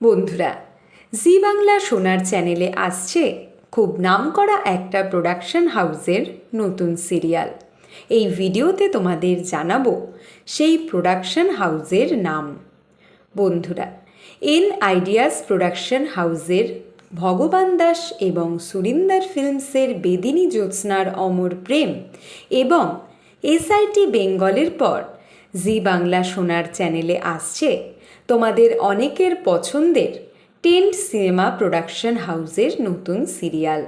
বন্ধুরা, জি বাংলা সোনার চ্যানেলে আসছে খুব নামকরা একটা প্রোডাকশন হাউসের নতুন সিরিয়াল এই ভিডিওতে তোমাদের জানাব সেই প্রোডাকশন হাউসের নাম। বন্ধুরা, এন আইডিয়াস প্রোডাকশন হাউসের ভগবান দাস এবং সুরিন্দর ফিল্মসের বেদিনী জ্যোৎস্নার অমর প্রেম এবং এসআইটি বেঙ্গলের পর জি বাংলা সোনার চ্যানেলে আসছে তোমাদের অনেকের পছন্দের টেন্ট সিনেমা প্রোডাকশন হাউসের নতুন সিরিয়াল।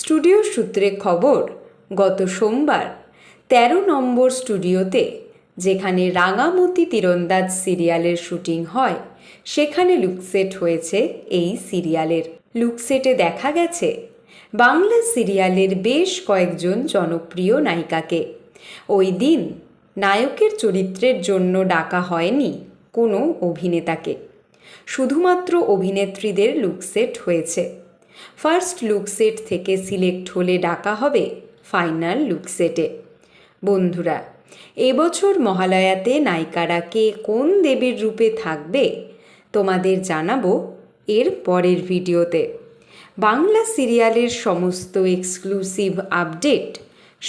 স্টুডিও সূত্রে খবর, গত সোমবার তেরো নম্বর স্টুডিওতে যেখানে রাঙামতি তীরন্দাজ সিরিয়ালের শুটিং হয়, সেখানে লুকসেট হয়েছে এই সিরিয়ালের। লুকসেটে দেখা গেছে, বাংলা সিরিয়ালের বেশ কয়েকজন জনপ্রিয় নায়িকাকে। ওই দিন নায়কের চরিত্রের জন্য ডাকা হয়নি কোনো অভিনেতাকে। শুধুমাত্র অভিনেত্রীদের লুকসেট হয়েছে। ফার্স্ট লুকসেট থেকে সিলেক্ট হলে ডাকা হবে ফাইনাল লুকসেটে বন্ধুরা, এবছর মহালয়াতে নায়িকারা কে কোন দেবীর রূপে থাকবে তোমাদের জানাব এর পরের ভিডিওতে। বাংলা সিরিয়ালের সমস্ত এক্সক্লুসিভ আপডেট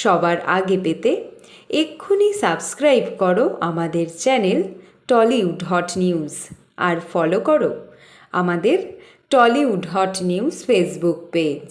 সবার আগে পেতে এক্ষুনি সাবস্ক্রাইব করো আমাদের চ্যানেল টলিউড হট নিউজ আর ফলো করো আমাদের Tollywood hot news Facebook page.